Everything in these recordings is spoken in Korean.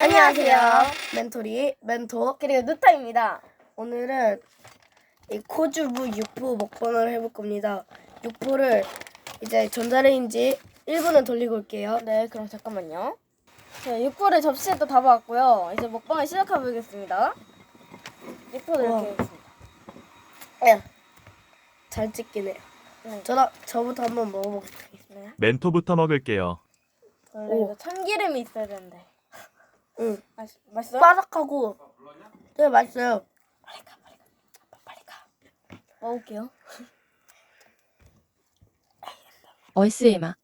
안녕하세요. 멘토리 멘토 그리고 누타입니다. 오늘은 이 코주부 육포 먹방을 해볼 겁니다. 육포를 이제 전자레인지 1분은 돌리고 올게요. 네, 그럼 잠깐만요. 네, 육포를 접시에 또 담아왔고요. 이제 먹방을 시작해 보겠습니다. 육포를 우와. 이렇게 했습니다. 예. 잘 찍긴 해요. 네. 저, 저부터 한번 먹어보겠습니다. 네. 멘토부터 먹을게요. 원래 오. 이거 참기름이 있어야 되는데. 응. 맛 맛있어요? 바삭하고 되게 맛있어요. 빨리 가, 빨리 가. 아빠 빨리 가. 먹을게요. 어이스에마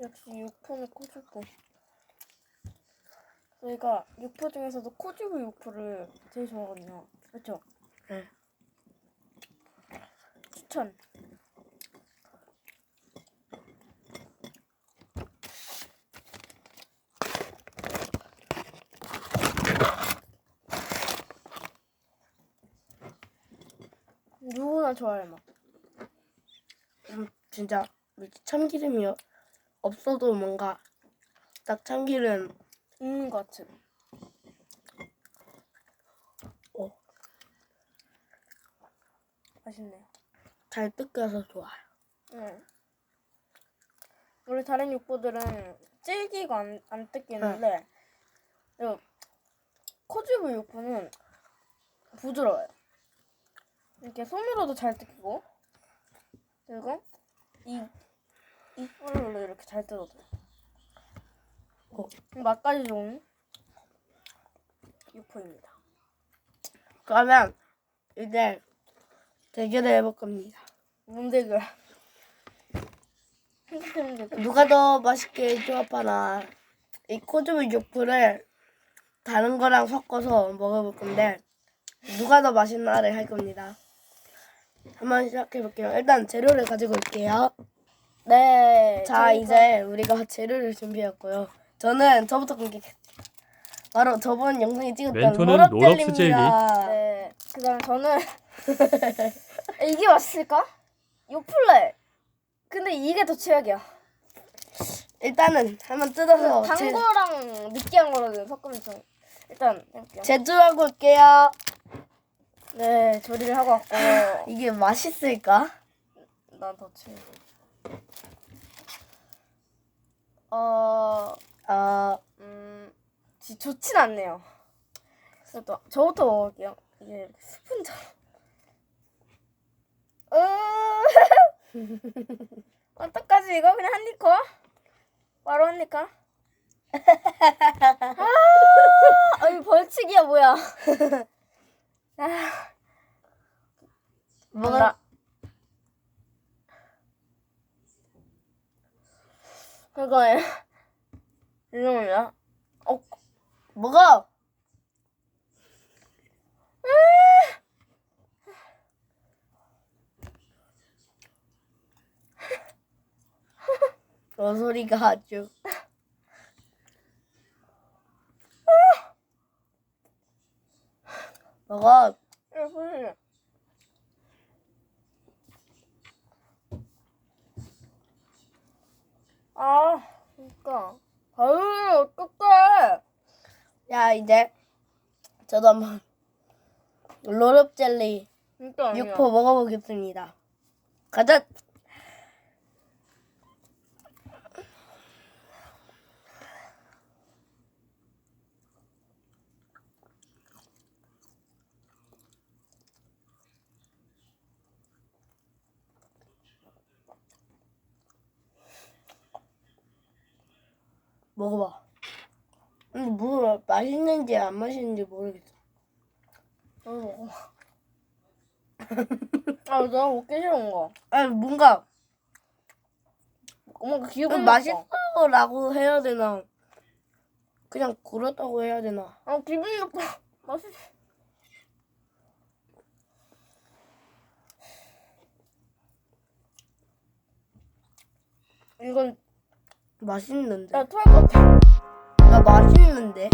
역시 육포는 코주부. 저희가 육포 중에서도 코주부 육포를 제일 좋아하거든요. 그렇죠? 네. 추천. 누구나 좋아할 맛. 음, 진짜 참기름이 없어도 뭔가 딱 참기름 있는 것 같은. 어, 맛있네요. 잘 뜯겨서 좋아요. 응. 원래 다른 육포들은 질기고 안, 안 뜯기는데 이 코주부 육포는 부드러워요. 이렇게 손으로도 잘 뜯기고 그리고 이 이빨로 이렇게 잘 뜯어져요. 어. 맛까지 좋은 육포입니다. 그러면 이제 대결을 해볼 겁니다. 뭔데 그? 게 누가 더 맛있게 조합하나 이 코주부 육포를 다른 거랑 섞어서 먹어볼 건데 누가 더 맛있나를 할 겁니다. 한번 시작해 볼게요. 일단 재료를 가지고 올게요. 네. 자 이제 우리가 재료를 준비했고요. 저는 저부터 공개했어요. 바로 저번 영상에 찍었던 멘토는 로럽 로럽스 젤리입니다. 네. 그다음 저는 이게 맛있을까? 요플레. 근데 이게 더 최악이야. 일단은 한번 뜯어서 단 제, 거랑 느끼한 거를 섞으면 좀 일단 해볼게요. 제조하고 올게요. 네, 조리를 하고 왔고 이게 맛있을까? 난더 최. 어, 어, 음, 지- 좋진 않네요. 그래도 저부터 먹을게요. 이게 스푼처럼. 으, 어떡하지 이거 그냥 한입 거? 바로 한입 거? 아, 아이 벌칙이야 뭐야? 아, 뭐가 그거예요. 이놈이야. 어, 뭐가? 어 소리가 아주 먹어 보세요. 아, 그니까. 아유, 어떡해. 야 이제 저도 한번 로럽 젤리 진짜 아니야. 육포 먹어보겠습니다 가자 먹어봐 근데 뭐 맛있는지 안 맛있는지 모르겠어 너도 먹어. 아, 내가 먹기 싫은 거. 아니 뭔가 뭔가 기분 나빠. 맛있어라고 해야 되나 그냥 그렇다고 해야 되나 아, 기분 나빠. 맛있어. 이건 맛있는데 나 토할 것 같아. 나 맛있는데